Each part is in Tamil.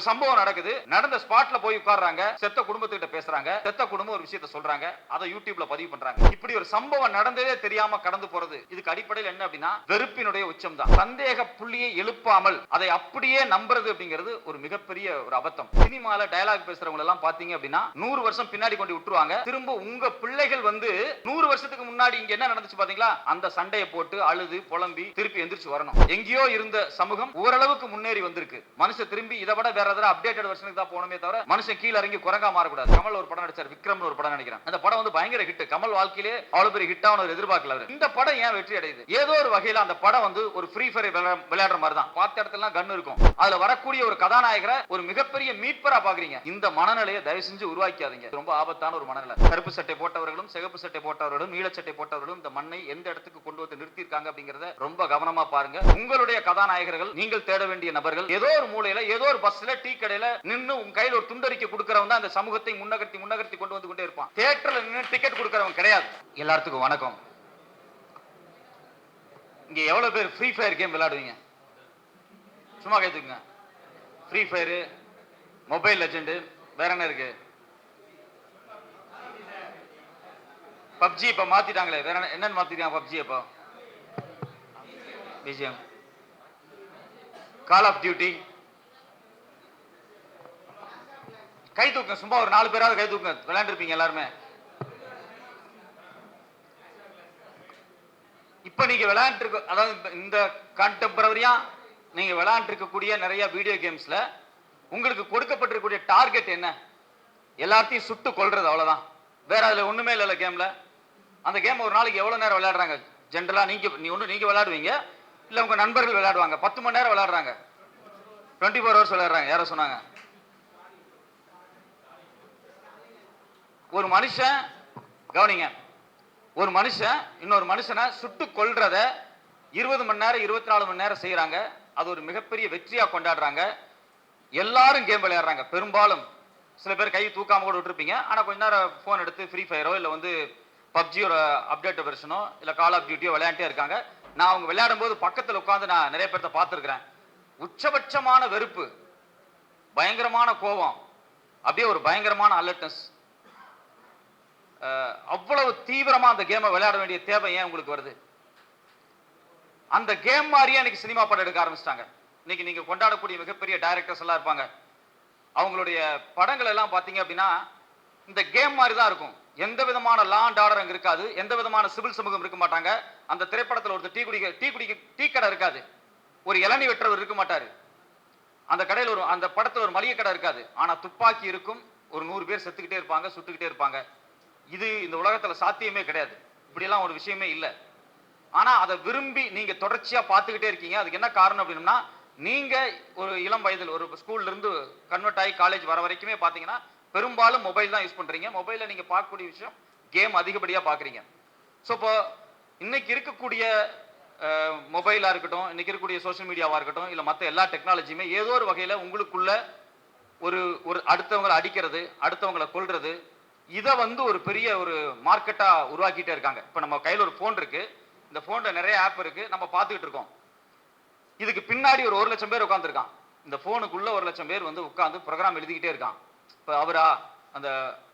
ஒரு சம்பவம் நடக்குது. நடந்த ஸ்பாட்ல போய் உட்கார்றாங்க. செத்த குடும்பத்துக்கிட்ட பேசுறாங்க. செத்த குடும்பம் ஒரு விஷயத்த சொல்றாங்க. அதை யூடியூப்ல பதிவு பண்றாங்க. இப்படி ஒரு சம்பவம் நடந்ததே தெரியாம கடந்து போறது இதுக்கு அடிப்படையில் என்ன அப்படின்னா வெறுப்பினுடைய உச்சம் தான் சந்தேக புள்ளியை எழுப்பாமல் அதை அப்படியே நம்புறது அப்படிங்கிறது ஒரு மிகப்பெரிய ஒரு அபத்தம். சினிமால டயலாக் பேசுறவங்க எல்லாம் பாத்தீங்க அப்படின்னா நூறு வருஷம் பின்னாடி கொண்டு விட்டுருவாங்க. திரும்ப உங்க பிள்ளைகள் வந்து நூறு வருஷத்துக்கு முன்னாடி இங்க என்ன நடந்துச்சு பாத்தீங்களா அந்த சண்டையை போட்டு அழுது புலம்பி திருப்பி எந்திரிச்சு வரணும். எங்கேயோ இருந்த சமூகம் ஓரளவுக்கு முன்னேறி வந்திருக்கு. மனுஷன் திரும்பி இதை விட வேற தடவை அப்டேட்டட் வெர்ஷனுக்கு தான் போகணுமே தவிர மனுஷன் கீழ இறங்கி குரங்கா மாறக்கூடாது. கமல் ஒரு படம் நடிச்சார் விக்ரம் ஒரு படம் நினைக்கிறேன் அந்த படம் வந்து பயங்கர ஹிட் கமல் வாழ்க்கையிலே அவ்வளவு பெரிய ஹிட் அவர் எதிர்பார்க்கல இந்த படம் ஏன் வெற்றி அடையுது? ஏதோ ஒரு வகையில அந்த படம் வந்து ஒரு ஃப்ரீ ஃபயர் விளையாடுற மாதிரி தான் பார்த்த இடத்துல கன் இருக்கும். அதுல வரக்கூடிய ஒரு கதாநாயகரை ஒரு மிகப்பெரிய மீட்பரா பாக்குறீங்க. இந்த மனநிலையை தயவு செஞ்சு உருவாக்காதீங்க ரொம்ப ஆபத்தான ஒரு மனநிலை. கருப்பு சட்டை போட்டவர்களும் சிகப்பு சட்டை போட்டவர்களும் நீல சட்டை போட்டவர்களும் இந்த மண்ணை எந்த இடத்துக்கு கொண்டு வந்து நிறுத்தியிருக்காங்க அப்படிங்கறத ரொம்ப கவனமா பாருங்க. உங்களுடைய கதாநாயகர்கள் நீங்கள் தேட வேண்டிய நபர்கள் ஏதோ ஒரு மூலையில ஏதோ ஒரு பஸ்ல டீ கடையில நின்னு உங்க கையில ஒரு துண்டறிக்கை கொடுக்கறவன் தான் அந்த சமூகத்தை முன்னகர்த்தி முன்னகர்த்தி கொண்டு வந்து கொண்டே இருப்பான். தியேட்டர்ல நின்று டிக்கெட் கொடுக்கறவன் கிடையாது. எல்லாத்துக்கும் வணக்கம். இங்க எவ்வளவு பேர் ஃப்ரீ ஃபயர் கேம் விளையாடுவீங்க? சும்மா கேத்துக்குங்க ஃப்ரீ ஃபயரு மொபைல் லெஜெண்டு வேற என்ன இருக்கு? பப்ஜி இப்ப மாத்திட்டாங்களே. வேற என்ன- என்னன்னு மாத்திட்டாங்க பப்ஜி இப்போ பிஜிஎம் கால் ஆஃப் டியூட்டி கை தூக்குங்க சும்மா ஒரு நாலு பேராவது கை தூக்குங்க விளையாண்டுருப்பீங்க எல்லாருமே. இப்ப நீங்க விளையாண்டுருக்க அதாவது இந்த- இந்த நீங்க விளையாண்டுருக்கக்கூடிய நிறைய வீடியோ கேம்ஸ்ல உங்களுக்கு கொடுக்கப்பட்டிருக்கக்கூடிய டார்கெட் என்ன? எல்லாத்தையும் சுட்டு கொள்றது அவ்வளவுதான். வேற அதுல ஒண்ணுமே இல்லைல்ல கேம்ல அந்த கேம் ஒரு நாளைக்கு எவ்வளவு நேரம் விளையாடுறாங்க? ஜென்ரலா நீங்க நீ ஒண்ணு நீங்க விளையாடுவீங்க. இல்ல உங்க நண்பர்கள் விளையாடுவாங்க. பத்து மணி நேரம் விளையாடுறாங்க. டுவெண்ட்டி ஃபோர் ஹவர்ஸ் விளையாடுறாங்க. யாரோ சொன்னாங்க. ஒரு மனுஷன் கவனிங்க ஒரு மனுஷன் இன்னொரு மனுஷனை சுட்டு கொள்றத இருபது மணி நேரம் இருபத்தி நாலு மணி நேரம் செய்யறாங்க அது ஒரு மிகப்பெரிய வெற்றியா கொண்டாடுறாங்க. எல்லாரும் கேம் விளையாடுறாங்க. பெரும்பாலும் சில பேர் கை தூக்காம கூட விட்டுருப்பீங்க. ஆனா கொஞ்ச நேரம் ஃபோன் எடுத்து ஃப்ரீ ஃபயரோ இல்ல வந்து பப்ஜியோட அப்டேட் வெர்ஷனோ இல்ல கால் ஆஃப் டியூட்டியோ விளையாண்டே இருக்காங்க. நான் அவங்க விளையாடும் போது பக்கத்துல உட்காந்து நான் நிறைய பேர்த்த பார்த்துருக்கிறேன். உச்சபட்சமான வெறுப்பு பயங்கரமான கோபம் அப்படியே ஒரு பயங்கரமான அலர்ட்னஸ் அவ்வளவு தீவிரமா அந்த கேமை விளையாட வேண்டிய தேவை ஏன் உங்களுக்கு வருது? அந்த கேம் மாதிரியே இன்னைக்கு சினிமா படம் எடுக்க ஆரம்பிச்சிட்டாங்க. இன்னைக்கு நீங்க கொண்டாடக்கூடிய மிகப்பெரிய டைரக்டர்ஸ் எல்லாம் இருப்பாங்க. அவங்களுடைய படங்கள் எல்லாம் பாத்தீங்க அப்படின்னா இந்த கேம் மாதிரி தான் இருக்கும். எந்த விதமான லாண்ட் ஆர்டர் அங்க இருக்காது. எந்த விதமான சிவில் சமூகம் இருக்க மாட்டாங்க. அந்த திரைப்படத்துல ஒருத்தர் டீ குடிக்க டீ குடிக்க டீ கடை இருக்காது. ஒரு இளநி வெற்றவர் இருக்க மாட்டாரு. அந்த கடையில் ஒரு அந்த படத்துல ஒரு மளிகை கடை இருக்காது. ஆனா துப்பாக்கி இருக்கும். ஒரு நூறு பேர் செத்துக்கிட்டே இருப்பாங்க சுட்டுக்கிட்டே இருப்பாங்க. இது இந்த உலகத்துல சாத்தியமே கிடையாது. இப்படியெல்லாம் ஒரு விஷயமே இல்லை. ஆனா அதை விரும்பி நீங்க தொடர்ச்சியா பார்த்துக்கிட்டே இருக்கீங்க. அதுக்கு என்ன காரணம் அப்படின்னா நீங்க ஒரு இளம் வயதில் ஒரு ஸ்கூல்ல இருந்து கன்வெர்ட் ஆகி காலேஜ் வர வரைக்குமே பாத்தீங்கன்னா பெரும்பாலும் மொபைல் தான் யூஸ் பண்றீங்க. மொபைல்ல நீங்க பார்க்கக்கூடிய விஷயம் கேம் அதிகப்படியா பாக்குறீங்க ஸோ இப்போ இன்னைக்கு இருக்கக்கூடிய மொபைலாக இருக்கட்டும் இன்னைக்கு இருக்கக்கூடிய சோஷியல் மீடியாவாக இருக்கட்டும் இல்லை மற்ற எல்லா டெக்னாலஜியுமே ஏதோ ஒரு வகையில் உங்களுக்குள்ள ஒரு ஒரு அடுத்தவங்களை அடிக்கிறது அடுத்தவங்களை கொள்வது இதை வந்து ஒரு பெரிய ஒரு மார்க்கெட்டாக உருவாக்கிட்டே இருக்காங்க. இப்போ நம்ம கையில் ஒரு ஃபோன் இருக்கு. இந்த ஃபோனில் நிறைய ஆப் இருக்கு. நம்ம பார்த்துக்கிட்டு இருக்கோம். இதுக்கு பின்னாடி ஒரு ஒரு லட்சம் பேர் உட்காந்துருக்கான் இந்த ஃபோனுக்குள்ளே ஒரு லட்சம் பேர் வந்து உட்காந்து ப்ரோக்ராம் எழுதிக்கிட்டே இருக்கான். இப்போ அவரா? அந்த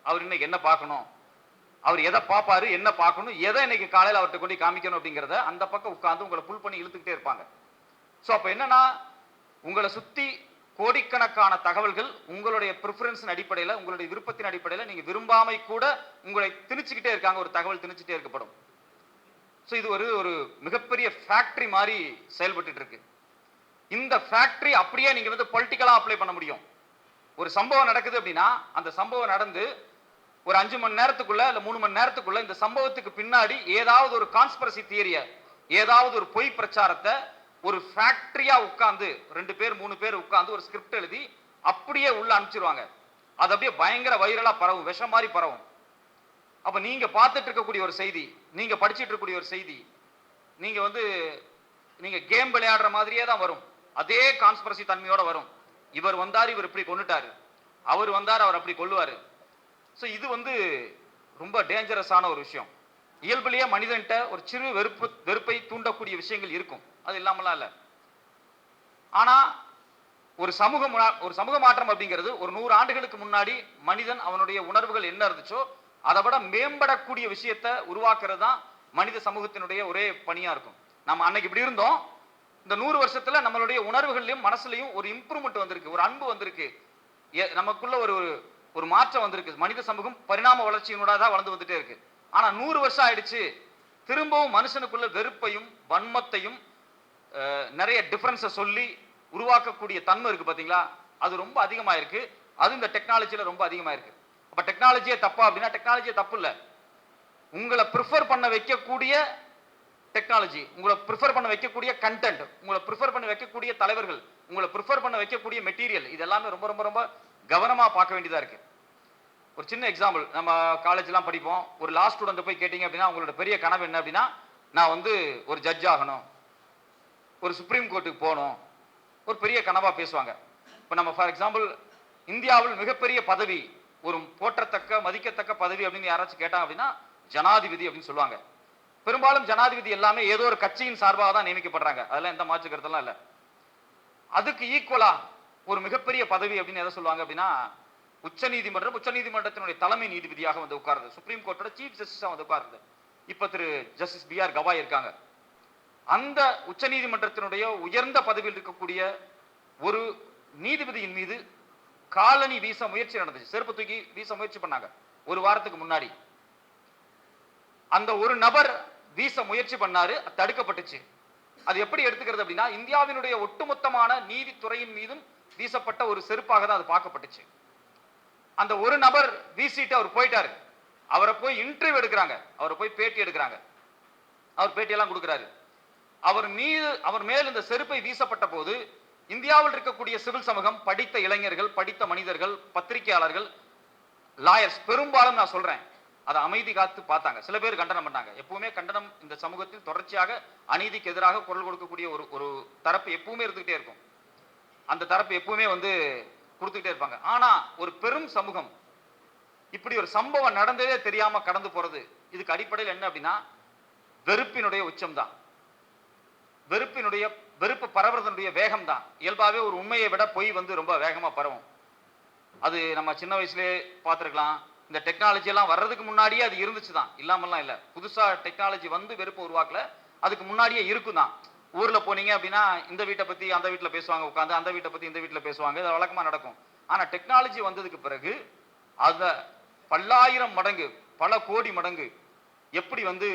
அவர் இன்னைக்கு என்ன பார்க்கணும்? அவர் எதை பார்ப்பாரு? என்ன பார்க்கணும்? எதை இன்னைக்கு காலையில் அவர்கிட்ட கொண்டு காமிக்கணும் அப்படிங்கிறத அந்த பக்கம் உட்காந்து உங்களை புல் பண்ணி இழுத்துக்கிட்டே இருப்பாங்க. ஸோ அப்போ என்னன்னா உங்களை சுற்றி கோடிக்கணக்கான தகவல்கள் உங்களுடைய ப்ரிஃபரன்ஸின் அடிப்படையில் உங்களுடைய விருப்பத்தின் அடிப்படையில் நீங்கள் விரும்பாமை கூட உங்களை திணிச்சுக்கிட்டே இருக்காங்க. ஒரு தகவல் திணிச்சுட்டே இருக்கப்படும் ஸோ இது ஒரு ஒரு மிகப்பெரிய ஃபேக்ட்ரி மாதிரி செயல்பட்டு இருக்கு இந்த ஃபேக்ட்ரி அப்படியே நீங்கள் வந்து பொலிட்டிக்கலாக அப்ளை பண்ண முடியும். ஒரு சம்பவம் நடக்குது அப்படின்னா அந்த சம்பவம் நடந்து ஒரு அஞ்சு மணி நேரத்துக்குள்ள இல்லை மூணு மணி நேரத்துக்குள்ள இந்த சம்பவத்துக்கு பின்னாடி ஏதாவது ஒரு கான்ஸ்பரசி தியரிய ஏதாவது ஒரு பொய் பிரச்சாரத்தை ஒரு ஃபேக்டரியா உட்காந்து ரெண்டு பேர் மூணு பேர் உட்காந்து ஒரு ஸ்கிரிப்ட் எழுதி அப்படியே உள்ள அனுப்பிச்சிருவாங்க. அது அப்படியே பயங்கர வைரலா பரவும் விஷம் மாதிரி பரவும். அப்ப நீங்க பார்த்துட்டு இருக்கக்கூடிய ஒரு செய்தி நீங்க படிச்சுட்டு இருக்கக்கூடிய ஒரு செய்தி நீங்க வந்து நீங்க கேம் விளையாடுற மாதிரியே தான் வரும். அதே கான்ஸ்பரசி தன்மையோட வரும். இவர் வந்தார் இவர் இப்படி கொண்டுட்டாரு அவர் வந்தார் அவர் அப்படி கொள்ளுவார் ஸோ இது வந்து ரொம்ப டேஞ்சரஸான ஒரு விஷயம். இயல்பிலேயே மனிதன்கிட்ட ஒரு சிறு வெறுப்பு வெறுப்பை தூண்டக்கூடிய விஷயங்கள் இருக்கும். அது இல்லாமலாம் இல்லை. ஆனா ஒரு சமூக ஒரு சமூக மாற்றம் அப்படிங்கிறது ஒரு நூறு ஆண்டுகளுக்கு முன்னாடி மனிதன் அவனுடைய உணர்வுகள் என்ன இருந்துச்சோ அதை விட மேம்படக்கூடிய விஷயத்தை உருவாக்குறது தான் மனித சமூகத்தினுடைய ஒரே பணியா இருக்கும். நம்ம அன்னைக்கு இப்படி இருந்தோம். இந்த நூறு வருஷத்துல நம்மளுடைய உணர்வுகள்லையும் மனசுலயும் ஒரு இம்ப்ரூவ்மெண்ட் வந்திருக்கு ஒரு அன்பு வந்திருக்கு. நமக்குள்ள ஒரு ஒரு- ஒரு மாற்றம் வந்திருக்கு. மனித சமூகம் பரிணாம வளர்ச்சியினோட தான் வளர்ந்து வந்துட்டே இருக்கு. ஆனா நூறு வருஷம் ஆயிடுச்சு. திரும்பவும் மனுஷனுக்குள்ள வெறுப்பையும் வன்மத்தையும் நிறைய டிஃபரன்ஸை சொல்லி உருவாக்கக்கூடிய தன்மை இருக்கு பாத்தீங்களா? அது ரொம்ப அதிகமா இருக்கு அது இந்த டெக்னாலஜியில ரொம்ப அதிகமா இருக்கு அப்ப டெக்னாலஜியே தப்பா அப்படின்னா டெக்னாலஜியே தப்பு இல்ல. உங்களை ப்ரிஃபர் பண்ண வைக்கக்கூடிய டெக்னாலஜி உங்களை ப்ரிஃபர் பண்ண வைக்கக்கூடிய கண்டென்ட் உங்களை ப்ரிஃபர் பண்ண வைக்கக்கூடிய தலைவர்கள் உங்களை ப்ரிஃபர் பண்ண வைக்கக்கூடிய மெட்டீரியல் இது எல்லாமே ரொம்ப ரொம்ப ரொம்ப கவனமாக பார்க்க வேண்டியதாக இருக்குது ஒரு சின்ன எக்ஸாம்பிள் நம்ம காலேஜ்லாம் படிப்போம். ஒரு லா ஸ்டூடெண்ட் போய் கேட்டீங்க அப்படின்னா உங்களோட பெரிய கனவு என்ன அப்படின்னா நான் வந்து ஒரு ஜட்ஜ் ஆகணும். ஒரு சுப்ரீம் கோர்ட்டுக்கு போகணும். ஒரு பெரிய கனவாக பேசுவாங்க. இப்போ நம்ம ஃபார் எக்ஸாம்பிள் இந்தியாவில் மிகப்பெரிய பதவி ஒரு போற்றத்தக்க மதிக்கத்தக்க பதவி அப்படின்னு யாராச்சும் கேட்டாங்க அப்படின்னா ஜனாதிபதி அப்படின்னு சொல்லுவாங்க. பெரும்பாலும் ஜனாதிபதி எல்லாமே ஏதோ ஒரு கட்சியின் சார்பாக தான் நியமிக்கப்படுறாங்க. அதெல்லாம் எந்த மாற்று கருத்தெல்லாம் இல்லை. அதுக்கு ஈக்குவலாக ஒரு மிகப்பெரிய பதவி அப்படின்னு எதை சொல்லுவாங்க அப்படின்னா உச்சநீதிமன்றம் உச்சநீதிமன்றத்தினுடைய தலைமை நீதிபதியாக வந்து உட்காருது சுப்ரீம் கோர்ட்டோட சீஃப் ஜஸ்டிஸாக வந்து உட்காருது இப்போ Thiru justice B R Gavai இருக்காங்க. அந்த உச்சநீதிமன்றத்தினுடைய உயர்ந்த பதவியில் இருக்கக்கூடிய ஒரு நீதிபதியின் மீது காலனி வீச முயற்சி நடந்துச்சு. செருப்பு தூக்கி வீச முயற்சி பண்ணாங்க. ஒரு வாரத்துக்கு முன்னாடி. அந்த ஒரு நபர் வீச முயற்சி பண்ணாரு. தடுக்கப்பட்டுச்சு. அது எப்படி எடுத்துக்கிறது அப்படின்னா இந்தியாவினுடைய ஒட்டுமொத்தமான நீதித்துறையின் மீதும் வீசப்பட்ட ஒரு செருப்பாக தான் அது பார்க்கப்பட்டுச்சு. அந்த ஒரு நபர் வீசிட்டு அவர் போயிட்டாரு. அவரை போய் இன்டர்வியூ எடுக்கிறாங்க. அவரை போய் பேட்டி எடுக்கிறாங்க. அவர் பேட்டியெல்லாம் கொடுக்குறாரு. அவர் மீது அவர் மேல் இந்த செருப்பை வீசப்பட்ட போது இந்தியாவில் இருக்கக்கூடிய சிவில் சமூகம் படித்த இளைஞர்கள் படித்த மனிதர்கள் பத்திரிகையாளர்கள் லாயர்ஸ் பெரும்பாலும் நான் சொல்றேன் அதை அமைதி காத்து பார்த்தாங்க. சில பேர் கண்டனம் பண்ணாங்க. எப்பவுமே கண்டனம் இந்த சமூகத்தில் தொடர்ச்சியாக அநீதிக்கு எதிராக குரல் கொடுக்கக்கூடிய ஒரு ஒரு தரப்பு எப்பவுமே இருந்துகிட்டே இருக்கும். அந்த தரப்பு எப்பவுமே வந்து கொடுத்துக்கிட்டே இருப்பாங்க. ஆனா ஒரு பெரும் சமூகம் இப்படி ஒரு சம்பவம் நடந்ததே தெரியாம கடந்து போறது இதுக்கு அடிப்படையில் என்ன அப்படின்னா வெறுப்பினுடைய உச்சம்தான். வெறுப்பினுடைய வெறுப்பு பரவுறதனுடைய வேகம் தான் இயல்பாவே ஒரு உண்மையை விட பொய் வந்து ரொம்ப வேகமா பரவும். அது நம்ம சின்ன வயசுலயே பார்த்துருக்கலாம். இந்த டெக்னாலஜி எல்லாம் வர்றதுக்கு முன்னாடியே அது இருந்துச்சு தான் இல்லாமல்லாம் இல்ல. புதுசா டெக்னாலஜி வந்து வெறுப்பு உருவாக்கல. அதுக்கு முன்னாடியே இருக்கும் தான் ஊர்ல போனீங்க அப்படின்னா இந்த வீட்டை பத்தி அந்த வீட்டுல பேசுவாங்க உட்காந்து அந்த வீட்டை பத்தி இந்த வீட்டுல பேசுவாங்க. இது வழக்கமா நடக்கும். ஆனா டெக்னாலஜி வந்ததுக்கு பிறகு அத பல்லாயிரம் மடங்கு பல கோடி மடங்கு எப்படி வந்து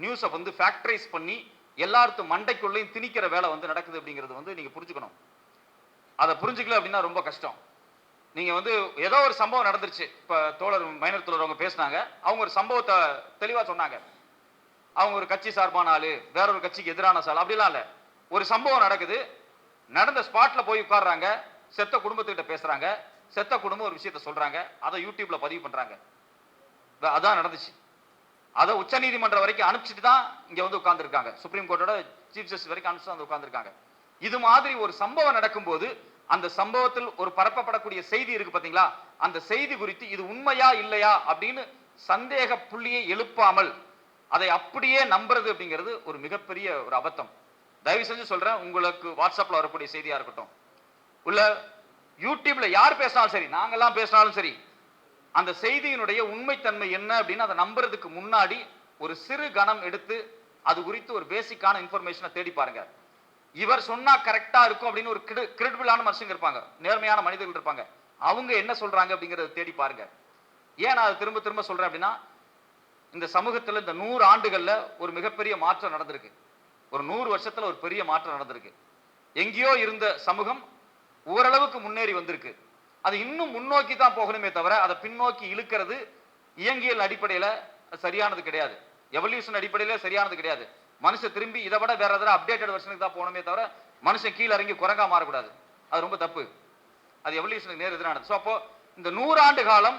நியூஸை வந்து ஃபேக்டரைஸ் பண்ணி எல்லாருத்து மண்டைக்குள்ளேயும் திணிக்கிற வேலை வந்து நடக்குது அப்படிங்கிறது வந்து நீங்க புரிஞ்சுக்கணும். அதை புரிஞ்சுக்கல அப்படின்னா ரொம்ப கஷ்டம். நீங்க வந்து ஏதோ ஒரு சம்பவம் நடந்துருச்சு. இப்ப தோழர் மைனர் தோழர் அவங்க பேசினாங்க. அவங்க ஒரு சம்பவத்தை தெளிவா சொன்னாங்க. அவங்க ஒரு கட்சி சார்பான ஆளு வேற ஒரு கட்சிக்கு எதிரான சால் அப்படிலாம் இல்லை. ஒரு சம்பவம் நடக்குது. நடந்த ஸ்பாட்ல போய் உட்கார்றாங்க. செத்த குடும்பத்துக்கிட்ட பேசுறாங்க. செத்த குடும்பம் ஒரு விஷயத்த சொல்றாங்க. அதை யூடியூப்ல பதிவு பண்றாங்க. அதான் நடந்துச்சு. அதை உச்சநீதிமன்றம் வரைக்கும் அனுப்பிச்சிட்டு தான் இங்க வந்து உட்கார்ந்துருக்காங்க. சுப்ரீம் கோர்ட்டோட சீஃப் ஜஸ்டிஸ் வரைக்கும் அனுப்பிச்சு வந்து உட்கார்ந்துருக்காங்க. இது மாதிரி ஒரு சம்பவம் நடக்கும்போது அந்த சம்பவத்தில் ஒரு பரப்பப்படக்கூடிய செய்தி இருக்கு பாத்தீங்களா? அந்த செய்தி குறித்து இது உண்மையா இல்லையா அப்படின்னு சந்தேக புள்ளியை எழுப்பாமல் அதை அப்படியே நம்புறது அப்படிங்கிறது ஒரு மிகப்பெரிய ஒரு அபத்தம். தயவு செஞ்சு சொல்றேன் உங்களுக்கு வாட்ஸ்அப்ல வரக்கூடிய செய்தியா இருக்கட்டும். உள்ள யூடியூப்ல யார் பேசினாலும் சரி நாங்கெல்லாம் பேசினாலும் சரி அந்த செய்தியினுடைய உண்மைத்தன்மை என்ன அப்படின்னு அதை நம்புறதுக்கு முன்னாடி ஒரு சிறு கணம் எடுத்து அது குறித்து ஒரு பேசிக்கான இன்ஃபர்மேஷனை தேடி பாருங்க. இவர் சொன்னா கரெக்டா இருக்கும் அப்படின்னு ஒரு கிரெடிபிளான மனுஷங்க இருப்பாங்க. நேர்மையான மனிதர்கள் இருப்பாங்க. அவங்க என்ன சொல்றாங்க அப்படிங்கறத தேடி பாருங்க. ஏன் நான் அதை திரும்ப திரும்ப சொல்றேன் அப்படின்னா இந்த சமூகத்துல இந்த நூறு ஆண்டுகள்ல ஒரு மிகப்பெரிய மாற்றம் நடந்திருக்கு. ஒரு நூறு வருஷத்துல ஒரு பெரிய மாற்றம் நடந்திருக்கு. எங்கேயோ இருந்த சமூகம் ஓரளவுக்கு முன்னேறி வந்திருக்கு. அது இன்னும் முன்னோக்கி தான் போகணுமே தவிர அதை பின்னோக்கி இழுக்கிறது இயங்கியல் அடிப்படையில சரியானது கிடையாது. எவல்யூஷன் அடிப்படையில சரியானது கிடையாது. மனுஷன் திரும்பி இதை விட வேற எதாவது அப்டேட்டட் வெர்ஷனுக்கு தான் போகணுமே தவிர மனுஷன் கீழே இறங்கி குரங்கா மாறக்கூடாது. அது ரொம்ப தப்பு. அது எவல்யூஷனுக்கு நேர் எதிரானது. ஸோ அப்போ இந்த நூறாண்டு காலம்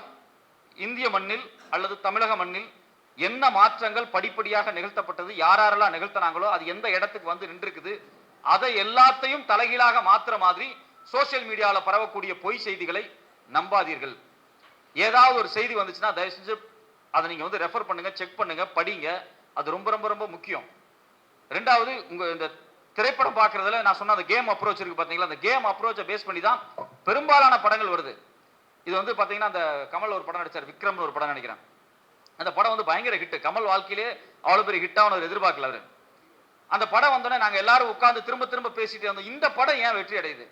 இந்திய மண்ணில் அல்லது தமிழக மண்ணில் என்ன மாற்றங்கள் படிப்படியாக நிகழ்த்தப்பட்டது யார் யாரெல்லாம் நிகழ்த்தினாங்களோ அது எந்த இடத்துக்கு வந்து நின்றுருக்குது அதை எல்லாத்தையும் தலைகீழாக மாற்றுற மாதிரி சோஷியல் மீடியாவில் பரவக்கூடிய பொய் செய்திகளை நம்பாதீர்கள். ஏதாவது ஒரு செய்தி வந்துச்சுன்னா தயவு செஞ்சு அதை நீங்கள் வந்து ரெஃபர் பண்ணுங்க செக் பண்ணுங்க படிங்க. அது ரொம்ப ரொம்ப ரொம்ப முக்கியம். ரெண்டாவது உங்கள் இந்த திரைப்படம் பார்க்குறதுல நான் சொன்ன அந்த கேம் அப்ரோச் இருக்கு பார்த்தீங்களா? அந்த கேம் அப்ரோச்சை பேஸ் பண்ணி தான் பெரும்பாலான படங்கள் வருது. இது வந்து பார்த்தீங்கன்னா அந்த கமல் ஒரு படம் நடித்தார் விக்ரம்னு ஒரு படம் நினைக்கிறேன். அந்த படம் வந்து பயங்கர ஹிட் கமல் வாழ்க்கையிலே அவ்வளோ பெரிய ஹிட் ஆனவர் எதிர்பார்க்கல அவர். அந்த படம் வந்தோடனே நாங்கள் எல்லாரும் உட்காந்து திரும்ப திரும்ப பேசிட்டு வந்தோம் இந்த படம் ஏன் வெற்றி அடையுது?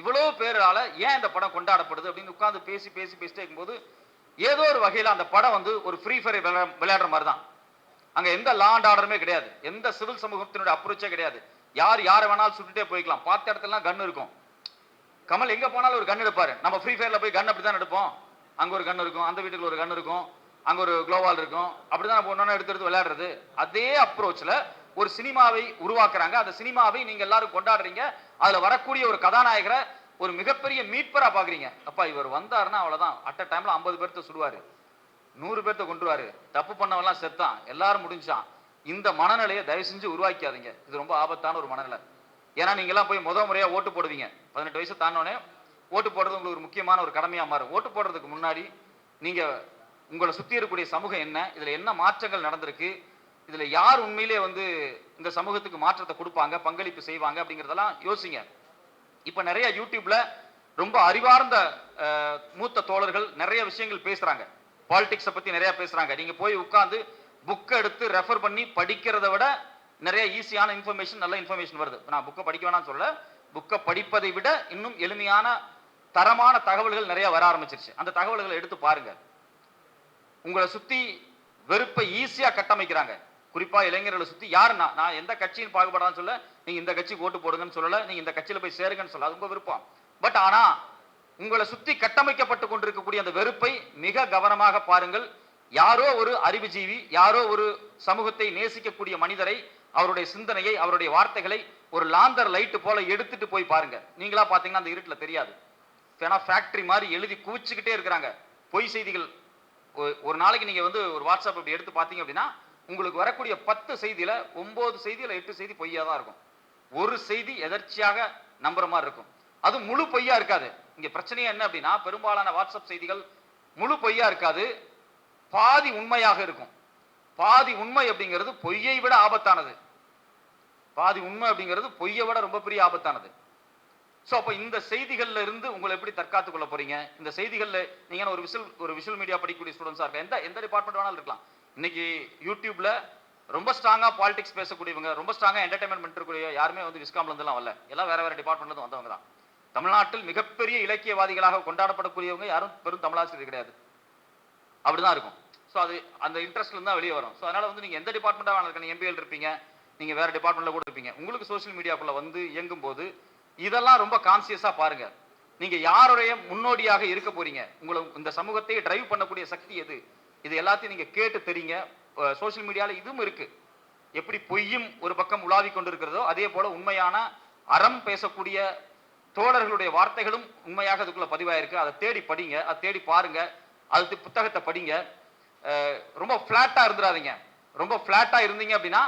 இவ்வளோ பேரால் ஏன் இந்த படம் கொண்டாடப்படுது அப்படின்னு உட்காந்து பேசி பேசி பேசிட்டே இருக்கும்போது ஏதோ ஒரு வகையில் அந்த படம் வந்து ஒரு ஃப்ரீ ஃபயர் விளையாடுற மாதிரி தான் அங்கே எந்த லா அண்ட் ஆர்டருமே கிடையாது. எந்த சிவில் சமூகத்தினுடைய அப்ரோச்சே கிடையாது. யார் யாரை வேணாலும் சுட்டுட்டே போய்க்கலாம். பார்த்த இடத்துலலாம் கன் இருக்கும். கமல் எங்கே போனாலும் ஒரு கன் எடுப்பார். நம்ம ஃப்ரீ ஃபயரில் போய் கன் அப்படி தான் எடுப்போம். அங்கே ஒரு கன் இருக்கும். அந்த வீட்டுக்குள்ள ஒரு கன் இருக்கும். அங்கே ஒரு குளோவால் இருக்கும். அப்படிதான் நம்ம ஒன்னொன்னு எடுத்து எடுத்து விளையாடுறது. அதே அப்ரோச்சில் ஒரு சினிமாவை உருவாக்குறாங்க. அந்த சினிமாவை நீங்கள் எல்லாரும் கொண்டாடுறீங்க. அதில் வரக்கூடிய ஒரு கதாநாயகரை ஒரு மிகப்பெரிய மீட்பராக பார்க்குறீங்க அப்பா இவர் வந்தாருன்னா அவ்வளோதான் அட் அ டைமில் ஐம்பது பேர்த்த சுடுவாரு. நூறு பேர்த்த கொண்டுருவாரு தப்பு பண்ணவெல்லாம் செத்தான். எல்லாரும் முடிஞ்சான். இந்த மனநிலையை தயவு செஞ்சு உருவாக்காதீங்க இது ரொம்ப ஆபத்தான ஒரு மனநிலை. ஏன்னா நீங்கள்லாம் போய் முத முறையாக ஓட்டு போடுவீங்க. பதினெட்டு வயசு தாண்டோடனே ஓட்டு போடுறது உங்களுக்கு ஒரு முக்கியமான ஒரு கடமையாக மாறும். ஓட்டு போடுறதுக்கு முன்னாடி நீங்கள் உங்களை சுற்றி இருக்கக்கூடிய சமூகம் என்ன இதில் என்ன மாற்றங்கள் நடந்திருக்கு இதில் யார் உண்மையிலே வந்து இந்த சமூகத்துக்கு மாற்றத்தை கொடுப்பாங்க பங்களிப்பு செய்வாங்க அப்படிங்கிறதெல்லாம் யோசிங்க. இப்போ நிறைய யூடியூப்ல ரொம்ப அறிவார்ந்த மூத்த தோழர்கள் நிறைய விஷயங்கள் பேசுகிறாங்க பாலிடிக்ஸை பற்றி நிறையா பேசுகிறாங்க நீங்கள் போய் உட்காந்து புக்கை எடுத்து ரெஃபர் பண்ணி படிக்கிறத விட நிறைய ஈஸியான இன்ஃபர்மேஷன் நல்ல இன்ஃபர்மேஷன் வருது. நான் புக்கை படிக்க வேணாம்னு சொல்ல புக்கை படிப்பதை விட இன்னும் எளிமையான தரமான தகவல்கள் நிறைய வர ஆரம்பிச்சிருச்சு. அந்த தகவல்களை எடுத்து பாருங்கள் உங்களை சுத்தி வெறுப்பை ஈஸியா கட்டமைக்கிறாங்க. குறிப்பா இளைஞர்களை சுத்தி யாரு? நான் நான் எந்த கட்சியின் பாகுபடான்னு சொல்ல நீங்க இந்த கட்சிக்கு ஓட்டு போடுங்கன்னு சொல்லல நீங்க இந்த கட்சியில் போய் சேருங்கன்னு சொல்ல அது உங்கள் விருப்பம். பட் ஆனா உங்களை சுத்தி கட்டமைக்கப்பட்டு கொண்டிருக்கக்கூடிய அந்த வெறுப்பை மிக கவனமாக பாருங்கள். யாரோ ஒரு அறிவுஜீவி யாரோ ஒரு சமூகத்தை நேசிக்கக்கூடிய மனிதரை அவருடைய சிந்தனையை அவருடைய வார்த்தைகளை ஒரு லாந்தர் லைட்டு போல எடுத்துட்டு போய் பாருங்க. நீங்களா பார்த்தீங்கன்னா அந்த இருட்டில் தெரியாது. ஏன்னா ஃபேக்டரி மாதிரி எழுதி குவிச்சுக்கிட்டே இருக்கிறாங்க. பொய் செய்திகள் ஒரு நாளைக்கு நீங்கள் வந்து ஒரு வாட்ஸ்அப் அப்படி எடுத்து பார்த்தீங்க அப்படின்னா உங்களுக்கு வரக்கூடிய பத்து செய்தியில ஒம்பது செய்தியில் எட்டு செய்தி பொய்யா தான் இருக்கும். ஒரு செய்தி எதர்ச்சியாக நம்புற மாதிரி இருக்கும். அது முழு பொய்யா இருக்காது. இங்கே பிரச்சனையே என்ன அப்படின்னா பெரும்பாலான வாட்ஸ்அப் செய்திகள் முழு பொய்யா இருக்காது. பாதி உண்மையாக இருக்கும். பாதி உண்மை அப்படிங்கிறது பொய்யை விட ஆபத்தானது. பாதி உண்மை அப்படிங்கிறது பொய்யை விட ரொம்ப பெரிய ஆபத்தானது. ஸோ அப்போ இந்த செய்திகள்ல இருந்து உங்களை எப்படி தற்காத்துக் கொள்ள போறீங்க? இந்த செய்திகள்ல நீங்க ஒரு விஷுவல் ஒரு விஷுவல் மீடியா படிக்கக்கூடிய ஸ்டூடெண்ட்ஸா இருக்க எந்த எந்த டிபார்ட்மெண்ட் வேணாலும் இருக்கலாம். இன்னைக்கு யூடியூப்ல ரொம்ப ஸ்ட்ராங்காக பாலிடிக்ஸ் பேசக்கூடியவங்க ரொம்ப ஸ்ட்ராங்காக என்டர்டைன்மெண்ட் பண்ணக்கூடிய யாருமே வந்து விஸ்காம்லேருந்துலாம் வரல. எல்லாம் வேற வேற டிபார்ட்மெண்ட்ல வந்தவங்க தான். தமிழ்நாட்டில் மிகப்பெரிய இலக்கியவாதிகளாக கொண்டாடப்படக்கூடியவங்க யாரும் பெரும் தமிழாசிரியர் கிடையாது. அப்படிதான் இருக்கும். ஸோ அது அந்த இன்ட்ரெஸ்ட்லேருந்து தான் வெளியே வரும். ஸோ அதனால வந்து நீங்க எந்த டிபார்ட்மெண்ட்டாக வேணாலும் இருக்க எம்பிஎல் இருப்பீங்க நீங்க வேற டிபார்ட்மெண்ட்ல கூட இருப்பீங்க. உங்களுக்கு சோஷியல் மீடியாக்குள்ள வந்து இயங்கும் போது இதெல்லாம் ரொம்ப கான்சியஸா பாருங்க. நீங்க யாருடைய முன்னோடியாக இருக்க போறீங்க? உங்களை இந்த சமூகத்தை டிரைவ் பண்ணக்கூடிய சக்தி எது? இது எல்லாத்தையும் நீங்க கேட்டு தெரியுங்க. சோஷியல் மீடியால இதுவும் இருக்கு. எப்படி பொய்யும் ஒரு பக்கம் உலாவி கொண்டிருக்கிறதோ அதே போல உண்மையான அறம் பேசக்கூடிய தோழர்களுடைய வார்த்தைகளும் உண்மையாக அதுக்குள்ள பதிவாயிருக்கு. அதை தேடி படிங்க. அதை தேடி பாருங்க. அது புத்தகத்தை படிங்க. ரொம்ப ஃப்ளாட்டாக இருந்துடாதீங்க ரொம்ப ஃப்ளாட்டாக இருந்தீங்க அப்படின்னா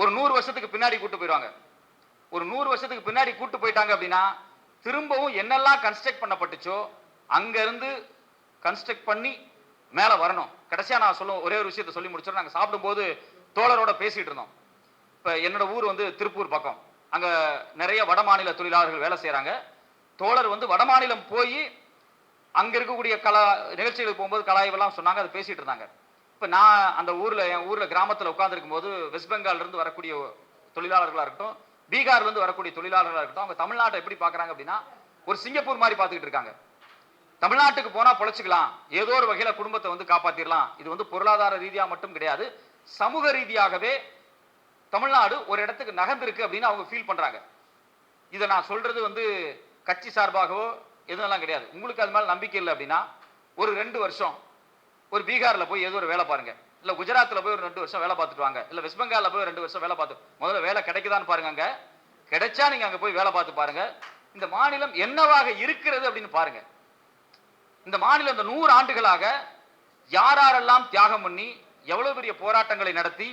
ஒரு நூறு வருஷத்துக்கு பின்னாடி கூட்டு போயிடுவாங்க. ஒரு நூறு வருஷத்துக்கு பின்னாடி கூட்டு போயிட்டாங்க அப்படின்னா திரும்பவும் என்னெல்லாம் கன்ஸ்ட்ரக்ட் பண்ணப்பட்டுச்சோ அங்கேருந்து கன்ஸ்ட்ரக்ட் பண்ணி மேலே வரணும். கடைசியாக நான் சொல்ல ஒரே ஒரு விஷயத்தை சொல்லி முடிச்சோம் நாங்கள் சாப்பிடும்போது தோழரோட பேசிகிட்டு இருந்தோம். இப்போ என்னோட ஊர் வந்து திருப்பூர் பக்கம். அங்கே நிறைய வட மாநில தொழிலாளர்கள் வேலை செய்கிறாங்க தோழர் வந்து வட மாநிலம் போய் அங்கே இருக்கக்கூடிய கலா நிகழ்ச்சிகளுக்கு போகும்போது கலாய்வெல்லாம் சொன்னாங்க அதை பேசிகிட்டு இருந்தாங்க. இப்போ நான் அந்த ஊரில் என் ஊரில் கிராமத்தில் உட்காந்துருக்கும் போது வெஸ்ட் பெங்கால்லேருந்து வரக்கூடிய தொழிலாளர்களாக இருக்கட்டும் பீகார்ல இருந்து வரக்கூடிய தொழிலாளர்களாக இருக்கட்டும் அவங்க தமிழ்நாட்டை எப்படி பாக்குறாங்க அப்படின்னா ஒரு சிங்கப்பூர் மாதிரி பார்த்துக்கிட்டு இருக்காங்க. தமிழ்நாட்டுக்கு போனா பொழைச்சிக்கலாம். ஏதோ ஒரு வகையில குடும்பத்தை வந்து காப்பாத்திரலாம். இது வந்து பொருளாதார ரீதியா மட்டும் கிடையாது. சமூக ரீதியாகவே தமிழ்நாடு ஒரு இடத்துக்கு நகர்ந்திருக்கு அப்படின்னு அவங்க ஃபீல் பண்றாங்க. இதை நான் சொல்றது வந்து கட்சி சார்பாகவோ எதுவும் கிடையாது. உங்களுக்கு அது மேல நம்பிக்கை இல்லை அப்படின்னா ஒரு ரெண்டு வருஷம் ஒரு பீகார்ல போய் ஏதோ ஒரு வேலை பாருங்க. இல்ல குஜராத்ல போய் ஒரு ரெண்டு வருஷம் வேலை பார்த்துட்டு வாங்க. இல்ல வெஸ்ட் பெங்கால்ல போய் ரெண்டு வருஷம் வேலை பார்த்து முதல்ல வேலை கிடைக்குதான்னு பாருங்க அங்க கிடைச்சா நீங்க அங்க போய் வேலை பார்த்து பாருங்க. இந்த மாநிலம் என்னவாக இருக்கிறது அப்படின்னு பாருங்க. இந்த மாநிலம் இந்த நூறு ஆண்டுகளாக யாரெல்லாம் தியாகம் பண்ணி எவ்வளவு பெரிய போராட்டங்களை நடத்தி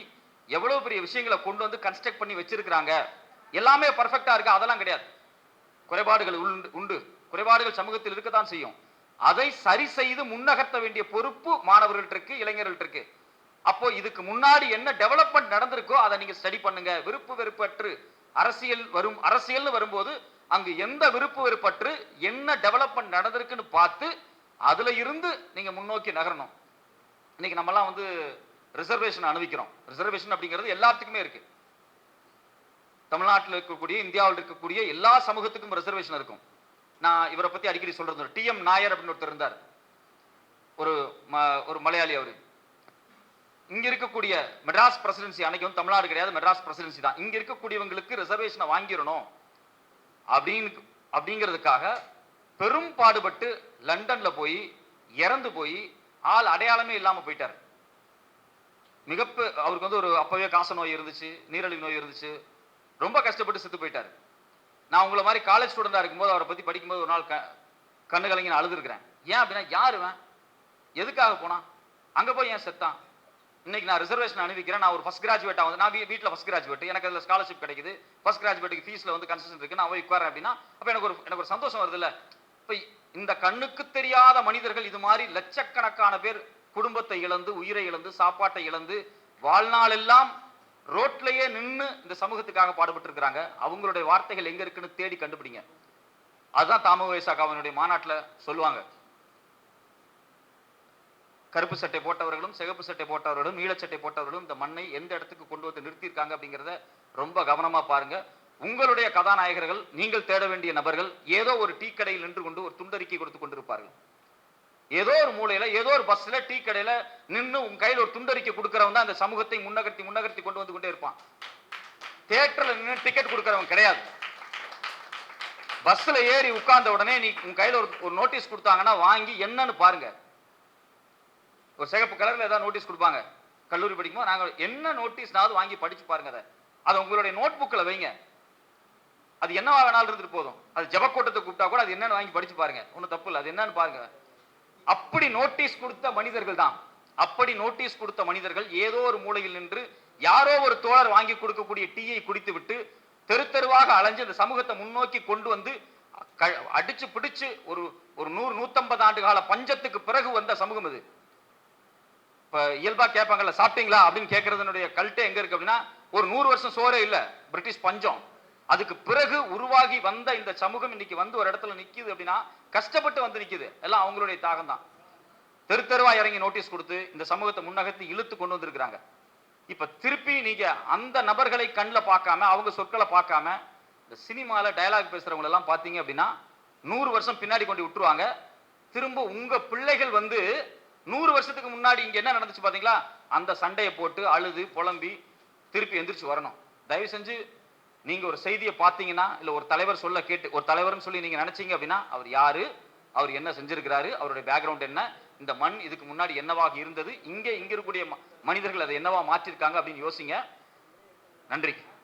எவ்வளவு பெரிய விஷயங்களை கொண்டு வந்து கன்ஸ்ட்ரக்ட் பண்ணி வச்சிருக்கிறாங்க. எல்லாமே பர்ஃபெக்டா இருக்கு. அதெல்லாம் கிடையாது. குறைபாடுகள் உண்டு உண்டு. குறைபாடுகள் சமூகத்தில் இருக்கத்தான் செய்யும். அதை சரி செய்து முன்னகர்த்த வேண்டிய பொறுப்பு மாணவர்கள்ட்ட இருக்கு இளைஞர்கள்ட்ட இருக்கு. அப்போ இதுக்கு முன்னாடி என்ன டெவலப்மெண்ட் நடந்திருக்கோ அதை நீங்க ஸ்டடி பண்ணுங்க. விருப்பு வெறுப்பற்று. அரசியல் வரும் அரசியல்னு வரும்போது அங்கு எந்த விருப்பு வெறுப்பற்று என்ன டெவலப்மெண்ட் நடந்திருக்குன்னு பார்த்து அதுல இருந்து நீங்க முன்னோக்கி நகரணும். இன்னைக்கு நம்மலாம் வந்து ரிசர்வேஷன் அனுபவிக்கிறோம். ரிசர்வேஷன் அப்படிங்கிறது எல்லாத்துக்குமே இருக்கு. தமிழ்நாட்டில் இருக்கக்கூடிய இந்தியாவில் இருக்கக்கூடிய எல்லா சமூகத்துக்கும் ரிசர்வேஷன் இருக்கும். நான் இவரை பத்தி அடிக்கடி சொல்றது டி எம் நாயர் அப்படின்னு ஒருத்தர் இருந்தார். ஒரு ம- ஒரு மலையாளி அவர். இங்க இருக்கக்கூடிய மெட்ராஸ் பிரசிடென்சி அன்னைக்கு வந்து தமிழ்நாடு கிடையாது மெட்ராஸ் பிரசிடென்சி தான். இங்க இருக்கக்கூடியவங்களுக்கு ரிசர்வேஷனை வாங்கிடணும். அப்படின்னு அப்படிங்கிறதுக்காக பெரும் பாடுபட்டு லண்டன்ல போய் இறந்து போய் ஆள் அடையாளமே இல்லாம போயிட்டார். மிகப்பெ அவருக்கு வந்து ஒரு அப்பவே காச நோய் இருந்துச்சு நீரிழிவு நோய் இருந்துச்சு. ரொம்ப கஷ்டப்பட்டு செத்து போயிட்டார். நான் உங்களை மாதிரி காலேஜ் ஸ்டூடெண்டா இருக்கும்போது அவரை பத்தி படிக்கும்போது ஒரு நாள் க கண்ணு கலங்கி நான் அழுதுருக்கிறேன். ஏன் அப்படின்னா யாருவன் எதுக்காக போனான்? அங்க போய் ஏன் செத்தான்? இன்னைக்கு நான் ரிசர்வேஷன் அனுப்பிக்கிறேன். நான் ஒரு ஃபர்ஸ்ட் கிராஜுவேட்டாக வந்து நான் வீட்டில் ஃபஸ்ட் கிராஜுவேட் எனக்கு அதில் ஸ்காலர்ஷிப் கிடைக்குது. ஃபஸ்ட் கிராஜுவேட்டுக்கு ஃபீஸில் வந்து கன்செஷன் இருக்கு. நான் போய் உட்காரேன் அப்படின்னா அப்போ எனக்கு ஒரு எனக்கு ஒரு சந்தோஷம் வருது இல்ல இப்ப இந்த கண்ணுக்கு தெரியாத மனிதர்கள் இது மாதிரி லட்சக்கணக்கான பேர் குடும்பத்தை இழந்து உயிரை இழந்து சாப்பாட்டை இழந்து வாழ்நாள் எல்லாம் ரோட்லயே நின்னு இந்த சமூகத்துக்காக பாடுபட்டு இருக்கிறாங்க அவங்களுடைய வார்த்தைகள் எங்க இருக்குன்னு தேடி கண்டுபிடிங்க. அதுதான் தாம வயசாக்காவனுடைய மாநாட்டில் சொல்லுவாங்க. கருப்பு சட்டை போட்டவர்களும் சிகப்பு சட்டை போட்டவர்களும் நீலச்சட்டை போட்டவர்களும் இந்த மண்ணை எந்த இடத்துக்கு கொண்டு வந்து நிறுத்தியிருக்காங்க அப்படிங்கிறத ரொம்ப கவனமா பாருங்க. உங்களுடைய கதாநாயகர்கள் நீங்கள் தேட வேண்டிய நபர்கள் ஏதோ ஒரு டீ கடையில் நின்று கொண்டு ஒரு துண்டறிக்கை கொடுத்து கொண்டிருப்பார்கள். ஏதோ ஒரு மூலையில ஏதோ ஒரு பஸ்ல டீ கடையில நின்னு உங்க கையில ஒரு துண்டறிக்கை கொடுக்கறவன் தான் அந்த சமூகத்தை முன்னகர்த்தி முன்னகர்த்தி கொண்டு வந்து கொண்டே இருப்பான். தியேட்டர்ல நின்று டிக்கெட் கொடுக்கறவன் கிடையாது. பஸ்ல ஏறி உட்கார்ந்த உடனே நீ உங்க கையில ஒரு ஒரு நோட்டீஸ் கொடுத்தாங்கன்னா வாங்கி என்னன்னு பாருங்க. ஒரு சிகப்பு கலர்ல ஏதாவது நோட்டீஸ் கொடுப்பாங்க. கல்லூரி படிக்கும்போது நாங்கள் என்ன நோட்டீஸ்னாவது வாங்கி படிச்சு பாருங்க அதை. அதை உங்களுடைய நோட் புக்கில் வைங்க. அது என்னவா வேணாலும் இருந்துட்டு போதும். அது ஜபக்கூட்டத்தை கூப்பிட்டா கூட அது என்னன்னு வாங்கி படிச்சு பாருங்க. ஒன்றும் தப்பு இல்லை. அது என்னன்னு பாருங்க. அப்படி நோட்டீஸ் கொடுத்த மனிதர்கள் தான். அப்படி நோட்டீஸ் கொடுத்த மனிதர்கள் ஏதோ ஒரு மூலையில் நின்று யாரோ ஒரு தோழர் வாங்கி கொடுக்கக்கூடிய டீயை குடித்து விட்டு தெரு தெருவாக அலைஞ்சு இந்த சமூகத்தை முன்னோக்கி கொண்டு வந்து க- அடிச்சு பிடிச்சு ஒரு ஒரு நூறு நூத்தம்பது ஆண்டு கால பஞ்சத்துக்கு பிறகு வந்த சமூகம் இது இப்ப இயல்பா கேட்பாங்கல்ல சாப்பிட்டீங்களா அப்படின்னு கேட்கறதுனுடைய கல்ட்டே எங்க இருக்கு அப்படின்னா ஒரு நூறு வருஷம் சோறே இல்ல பிரிட்டிஷ் பஞ்சம். அதுக்கு பிறகு உருவாகி வந்த இந்த சமூகம் இன்னைக்கு வந்து ஒரு இடத்துல நிக்குது அப்படின்னா கஷ்டப்பட்டு வந்து நிக்குது. எல்லாம் அவங்களுடைய தாகம் தான். தெரு தெருவா இறங்கி நோட்டீஸ் கொடுத்து இந்த சமூகத்தை முன்னகர்த்தி இழுத்து கொண்டு வந்திருக்கிறாங்க. இப்ப திருப்பி நீங்க அந்த நபர்களை கண்ணில் பார்க்காம அவங்க சொற்களை பார்க்காம இந்த சினிமால டயலாக் பேசுறவங்க எல்லாம் பாத்தீங்க அப்படின்னா நூறு வருஷம் பின்னாடி கொண்டு விட்டுருவாங்க. திரும்ப உங்க பிள்ளைகள் வந்து நூறு வருஷத்துக்கு முன்னாடி இங்க என்ன நடந்துச்சு பாத்தீங்களா? அந்த சண்டையை போட்டு அழுது புலம்பி திருப்பி எந்திரிச்சு வரணும். தயவு செஞ்சு நீங்க ஒரு செய்தியை பார்த்தீங்கன்னா இல்ல ஒரு தலைவர் சொல்ல கேட்டு ஒரு தலைவர்னு சொல்லி நீங்க நினைச்சீங்க அப்படின்னா அவர் யாரு? அவர் என்ன செஞ்சிருக்கிறாரு? அவருடைய பேக்ரவுண்ட் என்ன? இந்த மண் இதுக்கு முன்னாடி என்னவாக இருந்தது? இங்க இங்க இருக்கக்கூடிய ம- மனிதர்கள் அதை என்னவா மாற்றிருக்காங்க அப்படின்னு யோசிங்க. நன்றி.